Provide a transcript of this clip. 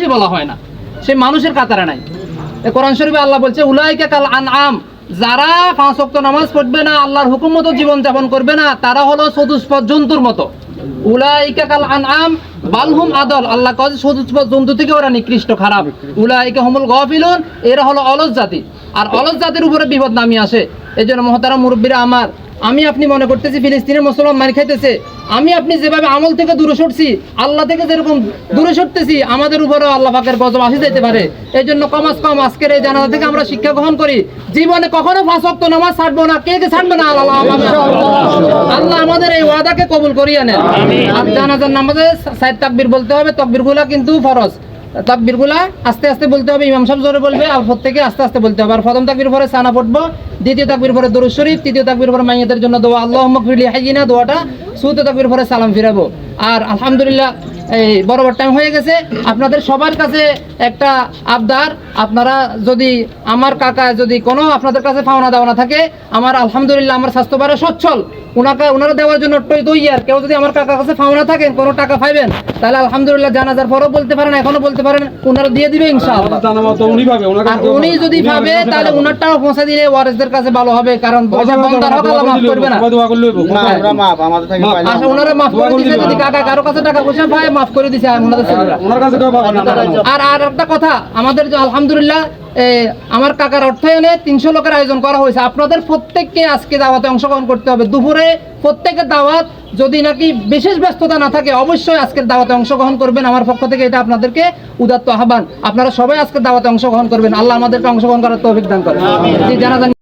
সে বলা হয় না। সে মানুষের কাতারে নাই। কোরআন শরীফে আল্লাহ বলছে, উলাইকা কাল আনআম যারা পাঁচ ওয়াক্ত নামাজ পড়বে না, আল্লাহর হুকুম মতো জীবন যাপন করবে না, তারা হলো চতুষ্পদ জন্তুর মতো। উলাইকা কাল আনআম বালহুম আদল। আল্লাহ চতুষ্পদ জন্তু থেকে ওরা নিকৃষ্ট, খারাপ। উলাইকা হুমুল গফিলুন, এরা হলো অলস জাতি। আর অলস জাতির উপরে বিপদ নামিয়ে আসে। এই জন্য মহতারা মুরব্বীরা আমার আমি আপনি মনে করতেছি ফিলিস্তিনের মুসলমান মারি খাইতেছে। আমি আপনি যেভাবে আমল থেকে দূরে সরছি আল্লাহ থেকে যেরকম দূরে সরতেছি আমাদের উপরেও আল্লাহ পাকের গজব আসে যেতে পারে। এই জন্য কমাস কম আজকের এই জানাজা থেকে আমরা শিক্ষা গ্রহণ করি। জীবনে কখনো ওয়াক্ত নামাজ ছাড়বো না কে কে ছাড়বে না? আল্লাহ আল্লাহ আমাদের এই ওয়াদাকে কবুল করিয়ে নেন। আর জানাজার নামাজে সাইড তাকবির বলতে হবে তকবিরগুলা কিন্তু ফরজ। তাকবিরগুলা আস্তে আস্তে বলতে হবে, ইমাম সাহেব জোরে বলবে আর প্রত্যেকে আস্তে আস্তে বলতে হবে। আর প্রথম তাকবির পরে সানা পড়ব দ্বিতীয় তাকবির পরে দরুদ শরীফ তৃতীয় তাকবির পরে মাইয়াদের জন্য দোয়া আল্লাহ ফিরলি হাইজিনা দোয়াটা চতুর্থ তাকবির পরে সালাম ফিরাবো। আর আলহামদুলিল্লাহ এই বরাবর টাইম হয়ে গেছে। আপনাদের সবার কাছে একটা আবদার। আপনারা যদি আমার কাকা যদি কোনো আপনাদের কাছে পাওনা দেওয়া থাকে আমার আলহামদুলিল্লাহ আমার স্বাস্থ্য বারে সচ্ছল। ওনাকে ওনারা দেওয়ার জন্য আর কেউ যদি আমার কাকার কাছে পাওনা থাকেন কোনো টাকা পাইবেন তাহলে আলহামদুলিল্লাহ জানাজার পরও বলতে পারেন এখনও বলতে পারেন ওনারা দিয়ে দিবে ইনশাআল্লাহ। উনি আর উনি যদি পাবে তাহলে উনারটাও পৌঁছে দিলে ওয়ারেসদের কাছে ভালো হবে কারণ মাফ করবে না। আচ্ছা ওনারা মাফ করে দিছে যদি কাকা কারও কাছে টাকা পয়সা পায় মাফ করে দিছে ওনাদের ছেলেরা। ওনার কাছে কেউ পাবে না আর আর একটা কথা আমাদের যে আলহামদুলিল্লাহ আমার কাকার অর্থায়নে তিনশো লোকের আয়োজন করা হয়েছে। আপনাদের প্রত্যেককে আজকে দাওয়াতে অংশগ্রহণ করতে হবে। দুপুরে প্রত্যেকের দাওয়াত যদি নাকি বিশেষ ব্যস্ততা না থাকে অবশ্যই আজকের দাওয়াতে অংশগ্রহণ করবেন। আমার পক্ষ থেকে এটা আপনাদেরকে উদাত্ত আহ্বান। আপনারা সবাই আজকের দাওয়াতে অংশগ্রহণ করবেন। আল্লাহ আমাদেরকে অংশগ্রহণ করার তৌফিক দান করেন। জি, জানাজানি।